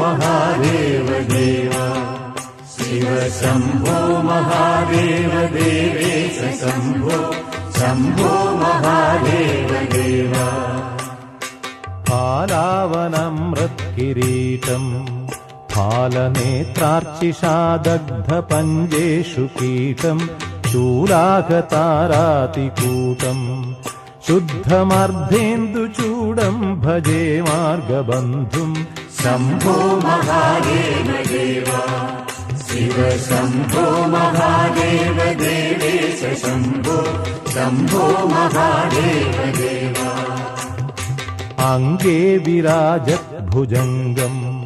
महादेव देव। शिव शम्भो महादेव देवेश शम्भो। शम्भो महादेव देव। फालावनमृत्किरीटम् फालनेत्रार्चिषा दग्धपञ्जेषु कीटम् शूलागतारातिकूटम् शुद्धमर्धेन्दुचूडम् भजे मार्गबन्धुम् शम्भो महादेव देव। शिव शम्भो महादेव देवेश शम्भो। शम्भो महादेव देव। अङ्गे विराजद्भुजङ्गम्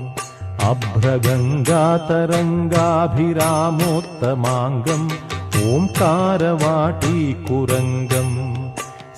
अभ्रगङ्गातरङ्गाभिरामोत्तमाङ्गम् ओङ्कारवाटीकुरङ्गम्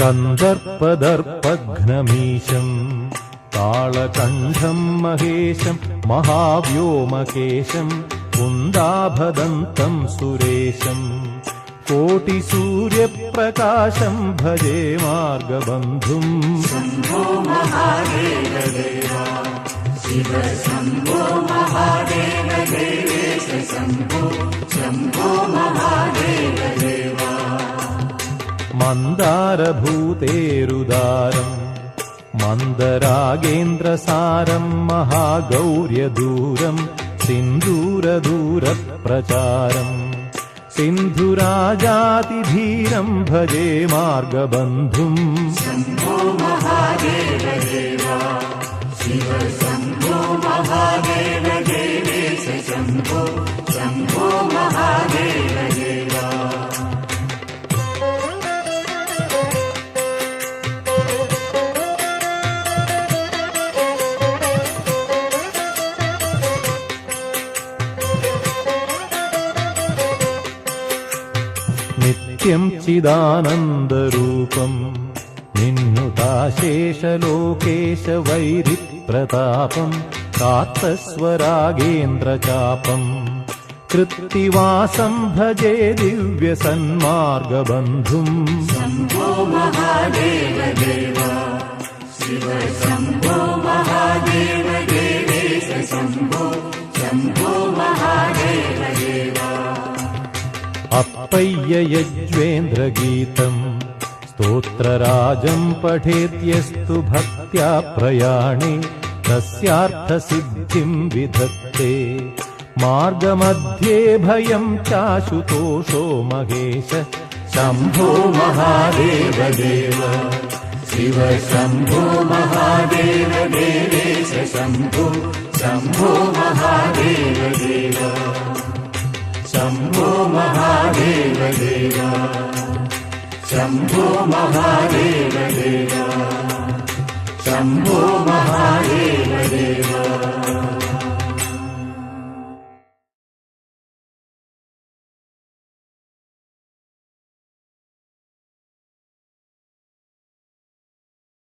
कन्दर्पदर्पघ्नमीशम् ताळकण्ठम् महेशम् महाव्योमकेशम् कुन्दाभदन्तम् सुरेशम् कोटिसूर्यप्रकाशम् भजे मार्गबन्धुम्। शम्भो मन्दारभूतेरुदारम् मन्दरागेन्द्रसारम् महागौर्यदूरम् सिन्दूरदूरप्रचारम् सिन्धुराजातिधीरम् भजे मार्गबन्धुम् नित्यम् चिदानन्दरूपम् निन्नुताशेषलोकेश वैरिप्रतापम् कात्तस्वरागेन्द्रचापम् कृत्तिवासम् भजे दिव्यसन्मार्गबन्धुम्। शम्भो महादेव देव शिव शम्भो महादेव देवेश शम्भो शम्भो अप्पय्ययज्वेन्द्रगीतम् स्तोत्रराजम् पठेद्यस्तु भक्त्या प्रयाणे तस्यार्थसिद्धिम् विधत्ते। मार्गमध्ये भयम् चाशुतोषो महेश शम्भो महादेव देव शिव शम्भो महादेव देवेश शम्भो शम्भो महादेव देव शम्भो महादेव देवा शम्भो महादेव देवा शम्भो महादेव देवा